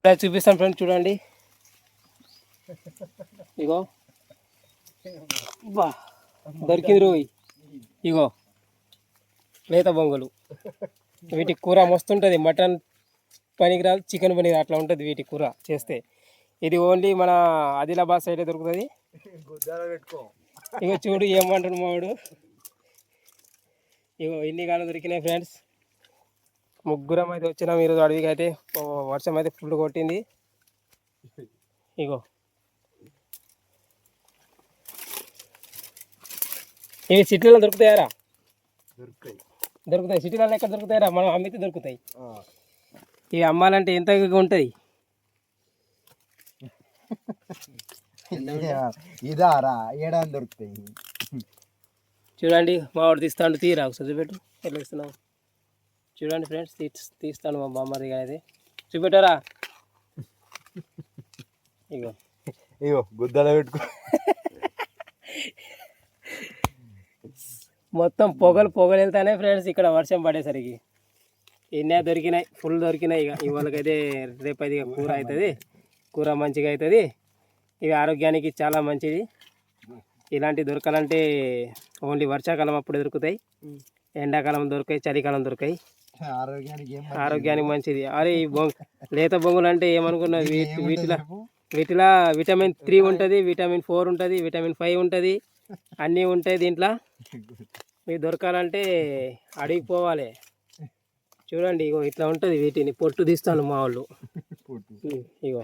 ఇక్కడ చూపిస్తాను ఫ్రెండ్స్ చూడండి ఇగో బా దొరికింది రోయ్. ఇగో లేత బొంగులు. వీటి కూర మస్తుంటుంది. మటన్ పనికిరాదు చికెన్ పనికిరాదు అట్లా ఉంటుంది వీటి కూర చేస్తే. ఇది ఓన్లీ మన ఆదిలాబాద్ సైడే దొరుకుతుంది. ఇగో చూడు ఏమంటాడు మావాడు. ఇగో ఇన్ని కాలం దొరికినాయి ఫ్రెండ్స్. ముగ్గురం అయితే వచ్చినాం ఈరోజు అడవికి అయితే వర్షం అయితే ఫుల్ కొట్టింది. ఇగో. ఇవి సిటీలో దొరుకుతాయారా? దొరుకుతాయి. దొరుకుతాయి. సిటీలలో ఎక్కడ దొరుకుతాయరా? మనం అమ్మితే దొరుకుతాయి. ఇవి అమ్మాలంటే ఎంత ఉంటుంది? ఇదారా? ఏడా దొరుకుతాయి. చూడండి మా వాడు తీస్తాడు తీరా ఒకసారి చూపెట్టు. ఎట్లా ఇస్తున్నావు చూడండి ఫ్రెండ్స్ తీ తీస్తాను మా బామ్మది అయితే చూపెట్టారా? ఇగో. ఇగో గుద్దలో పెట్టుకో. మొత్తం పొగలు పొగలు వెళ్తానే ఫ్రెండ్స్ ఇక్కడ వర్షం పడేసరికి. ఎన్నో దొరికినాయి ఫుల్ దొరికినాయి ఇక ఇవాళకైతే రేపు అయితే కూర అవుతుంది కూర మంచిగా అవుతుంది ఇవి ఆరోగ్యానికి చాలా మంచిది. ఇలాంటివి దొరకాలంటే ఓన్లీ వర్షాకాలం అప్పుడు దొరుకుతాయి. ఎండాకాలం దొరికాయి చలికాలం దొరికాయి. ఆరోగ్యానికి మంచిది? అరే ఈ బొంగ లేత బొంగులు అంటే ఏమనుకున్నా వీటి వీటిలో వీటిలో విటమిన్ త్రీ ఉంటుంది విటమిన్ ఫోర్ ఉంటుంది విటమిన్ ఫైవ్ ఉంటుంది అన్నీ ఉంటాయి దీంట్లో. మీకు దొరకాలంటే అడిగి పోవాలి. చూడండి ఇగో ఇట్లా ఉంటుంది వీటిని పొట్టు తీస్తాను మా వాళ్ళు. ఇగో.